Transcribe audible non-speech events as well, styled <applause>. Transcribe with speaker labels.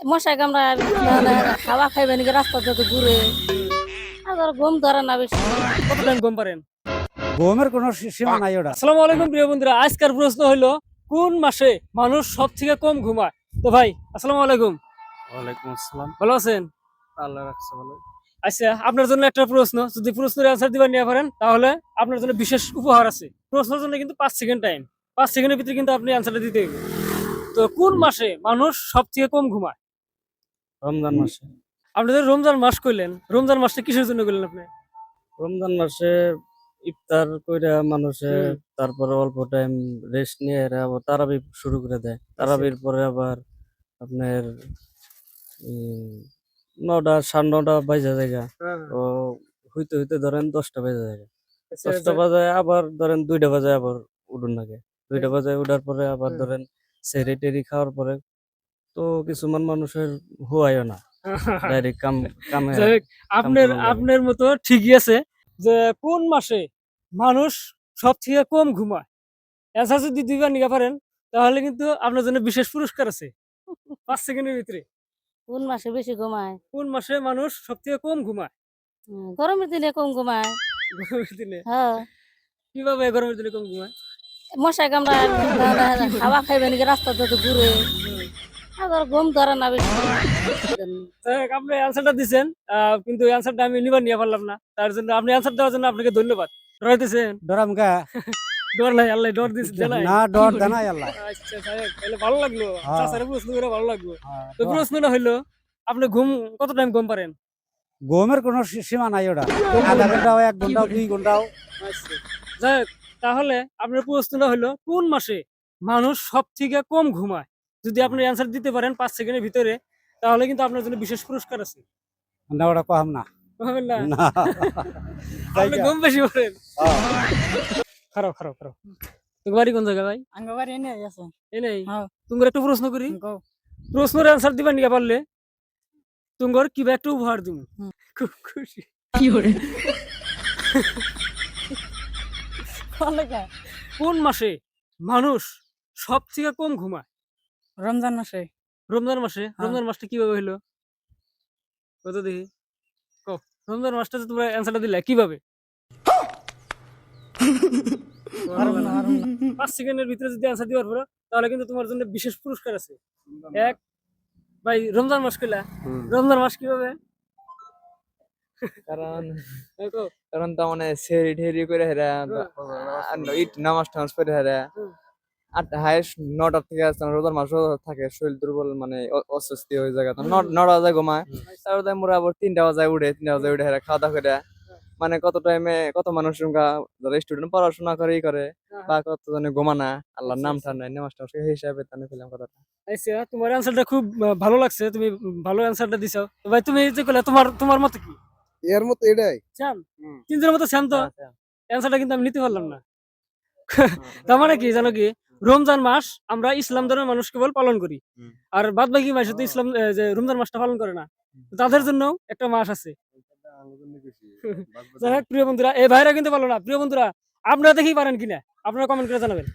Speaker 1: মশাই কামড়া খাওয়া খাইবে নাকি? রাস্তাতে তো ঘুরে আর ধর ঘুম ধরে না বেশি।
Speaker 2: কত টাইম কম পারেন?
Speaker 3: ঘুমের কোনো সীমা নাই ওটা।
Speaker 2: আসসালামু আলাইকুম প্রিয় বন্ধুরা। আজকের প্রশ্ন হলো কোন মাসে মানুষ সব থেকে কম ঘুমায়? তো ভাই আসসালামু আলাইকুম।
Speaker 3: ওয়ালাইকুম আসসালাম।
Speaker 2: ভালো আছেন?
Speaker 3: আল্লাহ রাখছে ভালো।
Speaker 2: আচ্ছা আপনার জন্য একটা প্রশ্ন। যদি প্রশ্নের অ্যান্সার দিবার নিয়ে পারেন তাহলে আপনার জন্য বিশেষ উপহার আছে। প্রশ্নের জন্য কিন্তু পাঁচ সেকেন্ড টাইম পাঁচ সেকেন্ডের ভিতরে কিন্তু আপনি অ্যান্সারটা দিতে হবে তো কোন মাসে মানুষ সব থেকে কম ঘুমায়?
Speaker 3: রমজান মাসে।
Speaker 2: আপনি যে রমজান মাস করলেন রমজান মাসটা কিসের জন্য করলেন আপনি?
Speaker 3: রমজান মাসে ইফতার কইরা মানুষে তারপরে অল্প টাইম রেস্ট নিয়ে এরা আবার তারাবি শুরু করে দেয়। তারাবির পরে আবার আপনার উম, নটা সাড়ে নটা বাজে জায়গা। ও হইতে হইতে ধরেন দশটা বাজে জায়গা। দশটা বাজায় আবার ধরেন দুইটা বাজে আবার উঠুন লাগে দুইটা বাজে উঠার পরে আবার ধরেন সেরে টেরি খাওয়ার পরে তো কিছুমান মানুষের হুয়াইও না। <laughs> ডাইরেক্ট কাম কামে
Speaker 2: আপনার আপনার মতো ঠিকই আছে যে কোন মাসে মানুষ সব থেকে কম ঘুমায়? অ্যান্সার যদি দুইবার নিতে পারেন তাহলে কিন্তু আপনার জন্য বিশেষ পুরস্কার আছে। পাঁচ সেকেন্ডের ভিতরে।
Speaker 1: কোন মাসে বেশি ঘুমায়?
Speaker 2: কোন মাসে মানুষ সব থেকে কম ঘুমায়?
Speaker 1: গরমের দিনে কম ঘুমায়।
Speaker 2: গরমের দিনে?
Speaker 1: হ্যাঁ।
Speaker 2: কীভাবে গরমের দিনে কম ঘুমায়?
Speaker 1: মশাই কামড়া খাওয়া খাইবে নাকি রাস্তাতে তো ঘুরে। আর ধর ঘুম ধরে না বেশি।
Speaker 2: আপনি অ্যান্সারটা দিচ্ছেন কিন্তু অ্যান্সারটা আমি নিবার নিয়ে পারলাম না। তার জন্য আপনি অ্যান্সার দেওয়ার জন্য আপনাকে ধন্যবাদ। ডরাইতেছেন
Speaker 3: ডরাম গা
Speaker 2: ডর নাই আল্লাহ ডর দিচ্ছে
Speaker 3: না ডর দেনা আল্লাহ।
Speaker 2: আচ্ছা যাই তাহলে ভালো লাগল।
Speaker 3: হ্যাঁ।
Speaker 2: প্রশ্ন করে ভালো লাগল।
Speaker 3: হ্যাঁ,
Speaker 2: তো প্রশ্নটা হইল আপনি ঘুম কত টাইম ঘুম পারেন?
Speaker 3: ঘুমের কোনো সীমা নাই ওটা। আধা ঘন্টাও এক ঘন্টাও দুই ঘন্টাও।
Speaker 2: আচ্ছা যাই তাহলে আপনার প্রশ্নটা হলো কোন মাসে মানুষ সব থেকে কম ঘুমায়? যদি আপনি অ্যান্সার দিতে পারেন পাঁচ সেকেন্ডের ভিতরে তাহলে কিন্তু আপনার জন্য বিশেষ পুরস্কার আছে।
Speaker 3: না ওটা কম না।
Speaker 2: বুঝলেন না?
Speaker 3: না। <laughs>
Speaker 2: আপনি ঘুম বেশি পারেন। খারাপ খারাপ খারাপ। বাড়ি কোন জায়গা ভাই?
Speaker 1: আঙ্গবাড়ি এনে আছে।
Speaker 2: এই নেই
Speaker 1: হ্যাঁ।
Speaker 2: প্রশ্ন করি। প্রশ্নের অ্যান্সার দিবা নিয়ে পারলে। তোমার কিবা একটা উপহার দিব খুব খুশি। কোন মাসে মানুষ সব থেকে কম ঘুমায়?
Speaker 1: রমজান মাসে?
Speaker 2: রমজান মাসে?
Speaker 1: হ্যাঁ।
Speaker 2: রমজান মাসটা কীভাবে হইল? কত দেখি। রমজান মাসটা তোমরা অ্যান্সারটা দিলে কীভাবে। <laughs> পাঁচ সেকেন্ডের ভিতরে যদি অ্যান্সার দিবার পারো তাহলে কিন্তু তোমার জন্য বিশেষ পুরস্কার আছে। এক ভাই রমজান মাস কইলা? রমজান মাস কীভাবে?
Speaker 4: কারণ। কারণ তো মানে সেরি ঠেরি করে হেরা ইট নামাজ টামাজ করে হেরা। আর হাইস্ট নটার থেকে আসতে রোজার মাসও থাকে শরীর দুর্বল মানে অস্বস্তি হয়ে যায় নটা বাজায় ঘুমায়। তারপরে মোরা আবার তিনটা বাজায় উঠে তিনটা বাজায় উঠে হেরা খাওয়া দাওয়া করে। মানে কত টাইমে কত মানুষ যারা স্টুডেন্ট পড়াশোনা করে ই করে বা কত জনে ঘুমানা আল্লাহর নাম টান নাই নামাজ টামাজ সেই হিসাবে তানে ফেলাম কথাটা।
Speaker 2: আচ্ছা তোমার অ্যান্সারটা খুব ভালো লাগছে তুমি ভালো অ্যান্সারটা দিছো। তো ভাই তুমি যে কইলা তোমার তোমার মত কি?
Speaker 5: এর মতো এটাই।
Speaker 2: শ্যাম। তিনজনের মতো শ্যাম তো?
Speaker 4: আচ্ছা।
Speaker 2: অ্যান্সারটা কিন্তু আমি নিতে পারলাম না। <laughs> তার মানে কি জানো কি? রমজান মাস আমরা ইসলাম ধর্মের মানুষ কেবল পালন করি। আর বাদ বাকি মাসে তো ইসলাম যে রমজান মাসটা পালন করে না। তাদের জন্য একটা মাস আছে। <laughs> যাই হোক, প্রিয় বন্ধুরা এই ভাইরা কিন্তু পালো না প্রিয় বন্ধুরা আপনারা দেখেই পারেন কিনা? আপনারা কমেন্ট করে জানাবেন।